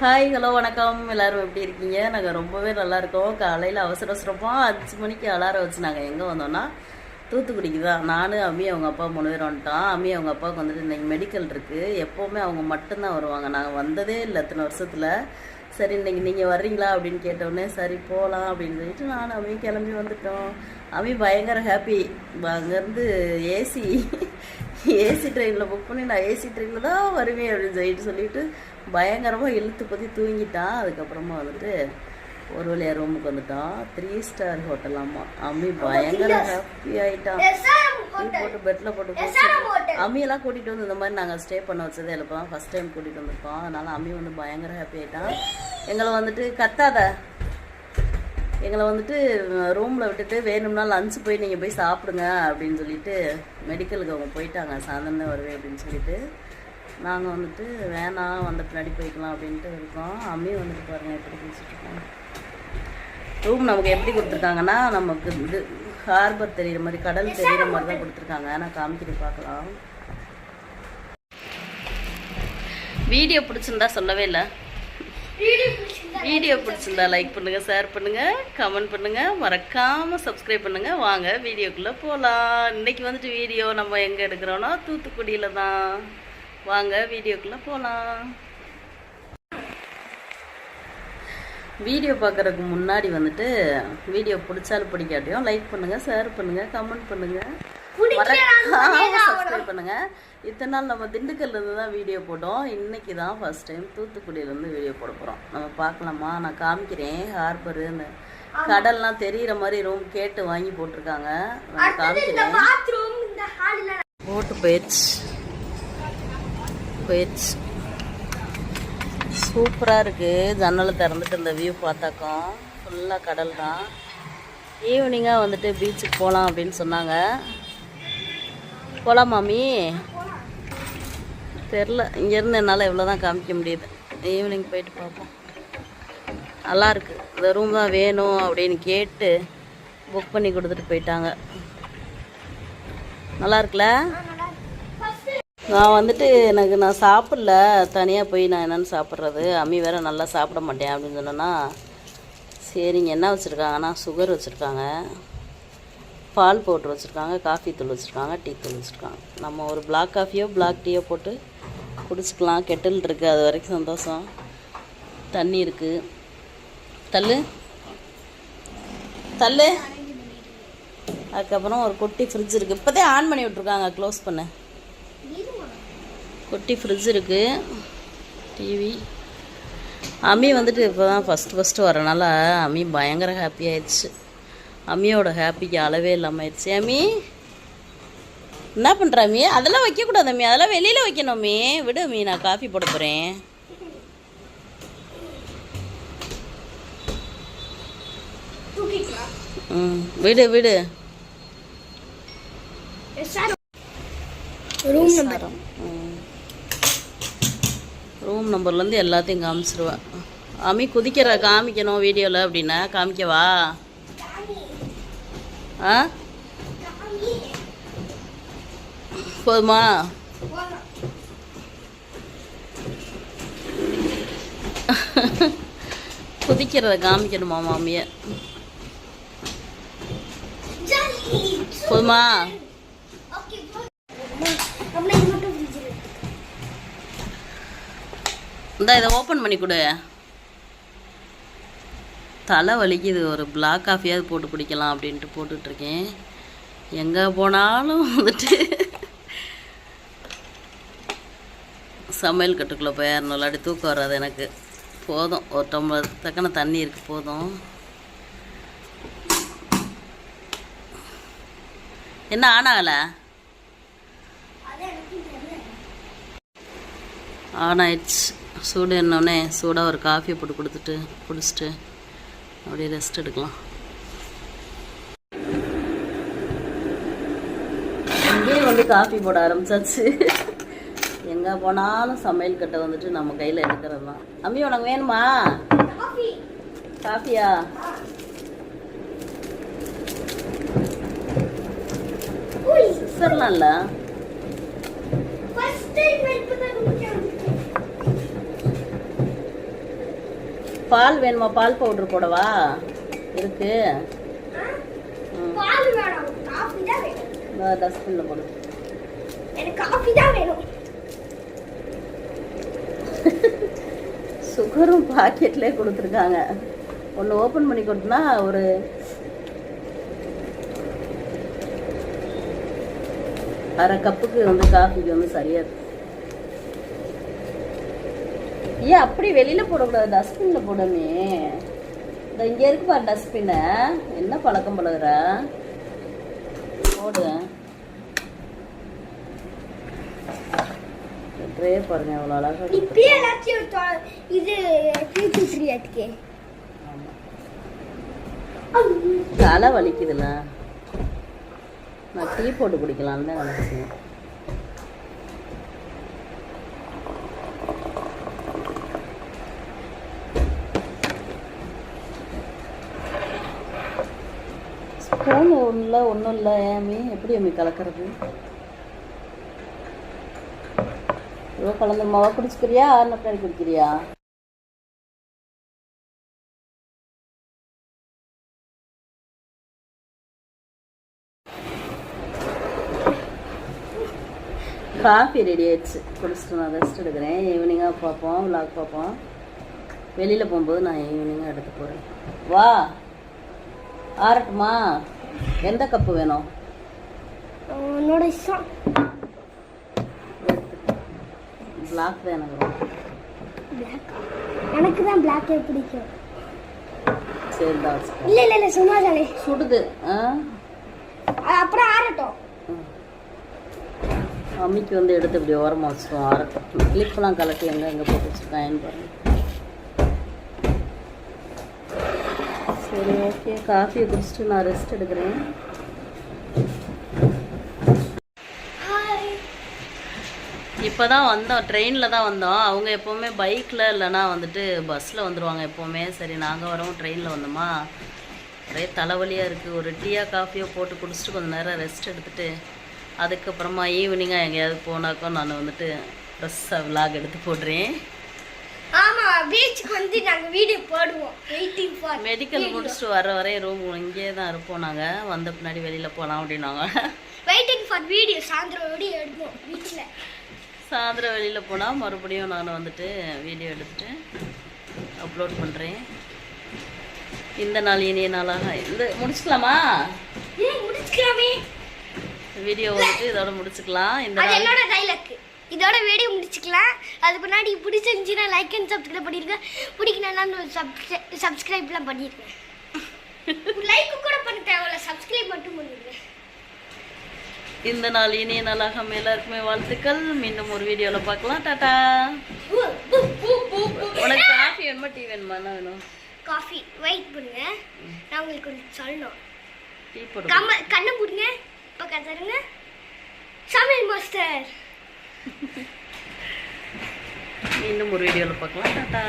Hi hello வணக்கம். எல்லாரும் எப்படி இருக்கீங்க? நாங்கள் ரொம்பவே நல்லா இருக்கோம். காலையில் அவசர அவசரமாக அஞ்சு மணிக்கு அலாரம் வச்சு நாங்கள் எங்கே வந்தோம்னா தூத்துக்குடிக்கு தான். நான் அம்மி அவங்க அப்பா மூணு பேர் வந்துட்டோம். அம்மி அவங்க அப்பாவுக்கு வந்துட்டு இன்றைக்கி மெடிக்கல் இருக்குது எப்போவுமே அவங்க மட்டும்தான் வருவாங்க. நாங்கள் வந்ததே இல்லை இத்தனை வருஷத்தில். சரி இன்னைக்கு நீங்கள் வர்றீங்களா அப்படின்னு கேட்டோடனே சரி போகலாம் அப்படின்னு சொல்லிட்டு நான் அம்மி கிளம்பி வந்துட்டோம். அம்மி பயங்கர ஹாப்பி அங்கேருந்து ஏசி ஏசி ட்ரெயினில் புக் பண்ணி நான் ஏசி ட்ரெயினில் தான் வருவேன் அப்படின்னு சொல்லிட்டு சொல்லிட்டு பயங்கரமாக இழுத்து பற்றி தூங்கிட்டான் அதுக்கப்புறமா வந்துட்டு ஒரு வழியாக ரூமுக்கு வந்துட்டான். த்ரீ ஸ்டார் ஹோட்டல் ஆமா. அம்மி பயங்கர ஹாப்பி ஆயிட்டான் டீ போட்டு பெட்டில் போட்டு அம்மியெல்லாம் கூட்டிகிட்டு வந்து இந்த மாதிரி நாங்கள் ஸ்டே பண்ண வச்சதே இல்லை இப்போ ஃபஸ்ட் டைம் கூட்டிகிட்டு வந்திருக்கோம். அதனால அம்மி வந்து பயங்கர ஹாப்பி ஆயிட்டான் எங்களை வந்துட்டு கத்தாத. எங்களை வந்துட்டு ரூமில் விட்டுட்டு வேணும்னா லஞ்ச் போய் நீங்கள் போய் சாப்பிடுங்க அப்படின்னு சொல்லிட்டு மெடிக்கலுக்கு அவங்க போயிட்டாங்க. சாயந்தரம் வருவேன் அப்படின்னு சொல்லிட்டு. நாங்கள் வந்துட்டு வேணாம் வந்த பின்னாடி போய்க்கலாம் அப்படின்ட்டு இருக்கோம். அம்மி வந்துட்டு பாருங்க எப்படி பேசிட்டு ரூம் நமக்கு எப்படி கொடுத்துருக்காங்கன்னா நமக்கு இது ஹார்பர் தெரிகிற மாதிரி கடல் தெரிகிற மாதிரி தான் கொடுத்துருக்காங்க. நான் காமிக்கிட்டு பார்க்கலாம். வீடியோ பிடிச்சிருந்தா சொல்லவே இல்லை. வீடியோ பிடிச்சிருந்தா லைக் பண்ணுங்கள் ஷேர் பண்ணுங்கள் கமெண்ட் பண்ணுங்கள் மறக்காமல் சப்ஸ்கிரைப் பண்ணுங்கள் வாங்க வீடியோக்குள்ளே போகலாம் இன்றைக்கி வந்துட்டு வீடியோ நம்ம எங்கே எடுக்கிறோன்னா தூத்துக்குடியில் தான். வாங்க வீடியோக்குள்ள போகலாம் வீடியோ பார்க்கறதுக்கு முன்னாடி வந்துட்டு வீடியோ பிடிச்சாலும் பிடிக்காட்டியும் லைக் பண்ணுங்க ஷேர் பண்ணுங்க கமெண்ட் பண்ணுங்க. மறக்காம சப்ஸ்கிரைப் பண்ணுங்க. இத்தனை நாள் நம்ம திண்டுக்கல்ல இருந்து தான் வீடியோ போட்டோம். இன்னைக்கு தான் ஃபர்ஸ்ட் டைம் தூத்துக்குடியில இருந்து வீடியோ போட போறோம். நம்ம பார்க்கலாமா? நான் காமிக்கிறேன் ஹார்பர் இந்த கடல்லாம் தெரியிற மாதிரி ரூம் கேட்டு வாங்கி போட்டிருக்காங்க. நான் காமிக்கிறேன். போட்டு போயிடுச்சு. போயிடுச்சு. சூப்பராக இருக்குது ஜன்னலை திறந்துட்டு இந்த வியூ பார்த்தாக்கோம். ஃபுல்லாக கடல் தான். ஈவினிங்காக வந்துட்டு பீச்சுக்கு போகலாம் அப்படின்னு சொன்னாங்க. போகலாம் மாமி. தெரில இங்கேருந்து என்னால் இவ்வளோ தான் காமிக்க முடியுது. ஈவினிங் போயிட்டு பார்ப்போம். நல்லாயிருக்கு இந்த ரூம் தான் வேணும் அப்படின்னு கேட்டு புக் பண்ணி கொடுத்துட்டு போயிட்டாங்க. நல்லா இருக்குல்ல? நான் வந்துட்டு எனக்கு நான் சாப்பிடல. தனியாக போய் நான் என்னென்னு சாப்பிட்றது. அம்மி வேற நல்லா சாப்பிட மாட்டேன் அப்படின்னு சொன்னேன்னா சரிங்க என்ன வச்சுருக்காங்கன்னா சுகர் வச்சுருக்காங்க. பால் பவுட்ரு வச்சுருக்காங்க காஃபி தூள் வச்சுருக்காங்க டீ தூள் வச்சுருக்காங்க. நம்ம ஒரு பிளாக் காஃபியோ பிளாக் டீயோ போட்டு குடிச்சிக்கலாம். கெட்டில் இருக்குது அது வரைக்கும் சந்தோஷம். தண்ணி இருக்குது தள்ளு. தள்ளு. அதுக்கப்புறம் ஒரு குட்டி ஃப்ரிட்ஜ் இருக்குது இப்போதே ஆன் பண்ணி விட்ருக்காங்க க்ளோஸ் பண்ணு. குட்டி ஃப்ரிட்ஜ் இருக்குது டிவி அம்மி வந்துட்டு இப்போ தான் ஃபஸ்ட்டு ஃபஸ்ட்டு வரனால அம்மி பயங்கர ஹாப்பி ஆயிடுச்சு. அம்மியோட ஹாப்பிக்கு அளவே இல்லாமல் ஆயிடுச்சு. அம்மி என்ன பண்ணுற அம்மி? அதெல்லாம் வைக்கக்கூடாது அம்மி. அதெல்லாம் வெளியில் வைக்கணும் அம்மி. விடு அம்மி நான் காஃபி போட போகிறேன் ம் விடு விடு. ரூம் நம்பர் ரூம் நம்பர்லேருந்து எல்லாத்தையும் காமிச்சிருவேன். அம்மி குதிக்கிற காமிக்கணும் வீடியோவில் அப்படின்னா காமிக்கவா ஆ? போதுமா? குதிக்கிறத காமிக்கணுமா மாமிய? போதுமா? இந்தா இதை ஓப்பன் பண்ணி கொடு. தலை வலிக்குது ஒரு பிளாக் காஃபியாவது போட்டு குடிக்கலாம் அப்படின்ட்டு போட்டுட்ருக்கேன். எங்கே போனாலும் வந்துட்டு சமையல் கட்டுக்குள்ளே போயிடணும் இல்லாட்டி தூக்கம் வராது எனக்கு. போதும் ஒரு டம்ளர் தக்கன தண்ணி இருக்குது போதும். என்ன ஆனாகலை ஆன் ஆயிடுச்சு. சூடு என்னோடனே சூடாக ஒரு காஃபியை போட்டு கொடுத்துட்டு குடிச்சிட்டு அப்படியே ரெஸ்ட் எடுக்கலாம். இங்கேயே வந்து காஃபி போட ஆரம்பிச்சாச்சு. எங்கே போனாலும் சமையல் கட்டை வந்துட்டு நம்ம கையில் எடுக்கிறது தான் அம்மி உனக்கு வேணுமா? காஃபியா? சிஸ்டர்லாம் இல்லை ஃபர்ஸ்ட் டைம் வெயிட் பண்ண பால் வேணுமா? பால் பவுடர் போடவா? இருக்கு. டஸ்ட்பினில் போடு. சுகரும் பாக்கெட்லேயே கொடுத்துருக்காங்க. ஒன்று ஓப்பன் பண்ணி கொடுத்தனா ஒரு அரை கப்புக்கு வந்து காஃபிக்கு வந்து சரியா இருக்கு. ஏன் அப்படி வெளியில போடக்கூடாது? டஸ்ட்பின்ல போடமே இந்த இங்க இருக்கு பாரு டஸ்ட்பின்ன என்ன பழக்கம் பழகுற போடு. ட்ரே பாருங்க எவ்வளோ அழகா இருக்கு. இப்பயே எல்லாத்தையும் இது கிழிச்சு விட்டுறியாட்டுக்கே தலை வலிக்குதுல்ல. நான் டீ போட்டு குடிக்கலாம்னு தான் நினச்சேன். ஸ்பூன் இல்லை ஒன்றும் இல்லை ஏமி எப்படி அம்மி கலக்கிறது? இவ்வளோ கலந்து மாவா குடிச்சுக்கிறியா? ஆறுனக்காரி குடிக்கிறியா? காஃபி ரெடி ஆயிடுச்சு. குடிச்சிட்டு நான் ரெஸ்ட் எடுக்கிறேன். ஈவினிங்காக பார்ப்போம் விளாக் பார்ப்போம். வெளியில் போகும்போது நான் ஈவினிங்காக எடுத்து போகிறேன் வா! ஆரட்டுமா எந்த கப்பு வேணும்? உன்னோட இஷ்டம். பிளாக் தான் எனக்கு தான் பிளாக்கே பிடிக்கும். சரி தான். இல்ல இல்ல இல்ல சும்மா தானே சுடுது ஆ? அப்புறம் ஆறட்டும். அம்மிக்கு வந்து எடுத்து இப்படி ஓரமாக வச்சுட்டோம் ஆறட்டும். கிளிப்லாம் கலட்டி எங்கே எங்கே போட்டு வச்சுருக்காங்கன்னு பாருங்க. சரி ஓகே காஃபியை குடிச்சிட்டு நான் ரெஸ்ட் எடுக்கிறேன். இப்போ தான் வந்தோம். ட்ரெயினில் தான் வந்தோம். அவங்க எப்போவுமே பைக்கில் இல்லைனா வந்துட்டு பஸ்ஸில் வந்துடுவாங்க எப்போவுமே. சரி நாங்கள் வரவும் ட்ரெயினில் வந்தோமா? ஒரே தலைவலியாக இருக்குது ஒரு டீயா காஃபியோ போட்டு குடிச்சிட்டு கொஞ்சம் நேரம் ரெஸ்ட் எடுத்துகிட்டு அதுக்கப்புறமா ஈவினிங்காக எங்கேயாவது போனாக்கோ நான் வந்துட்டு ஃப்ரெஷ்ஷாக விலாக் எடுத்து போடுறேன். பீச்சுக்கு வந்து நாங்க வீடியோ போடுவோம். வெயிட்டிங் ஃபார் மெடிக்கல் முடிச்சுட்டு வர வரையும் ரூம் இங்கேயே தான் இருப்போம் நாங்கள் வந்த பின்னாடி வெளியில் போகலாம் அப்படின்னாங்க. வெயிட்டிங் ஃபார் வீடியோ சாயந்தரம் வீடியோ எடுப்போம் வீட்டுல சாயந்தரம் வெளியில் போனால் மறுபடியும் நான் வந்துட்டு வீடியோ எடுத்துட்டு அப்லோட் பண்ணுறேன் இந்த நாள் இனிய நாளாக. இந்த முடிச்சுக்கலாமா? முடிச்சுக்கலாமே. வீடியோ வந்துட்டு இதோட முடிச்சுக்கலாம். இந்த என்னோட டைலாக் இதோட வீடியோ முடிச்சுக்கலாம். அதுக்கு முன்னாடி பிடிச்சிருந்துச்சுன்னா லைக் அண்ட் சப்ஸ்கிரைப் பண்ணிருக்கேன் பிடிக்கலன்னா சப்ஸ்கிரைப்லாம் பண்ணிருக்கேன் லைக் கூட பண்ண தேவையில்ல. சப்ஸ்கிரைப் மட்டும் பண்ணிருக்கேன் இந்த நாள் இனிய நாளாக எல்லாருக்குமே வாழ்த்துக்கள். மீண்டும் ஒரு வீடியோவில் பார்க்கலாம். டாட்டா உனக்கு காஃபி வேணுமா? டீ வேணுமா? என்ன வேணும்? காஃபி வெயிட் பண்ணுங்க. நான் உங்களுக்கு ஒன்று சொல்லணும். டீ கண்ணை போடுங்க இப்போ கத்துருங்க சமையல் மாஸ்டர் இன்னும் ஒரு வீடியோவில் பார்க்கலாம். டாட்டா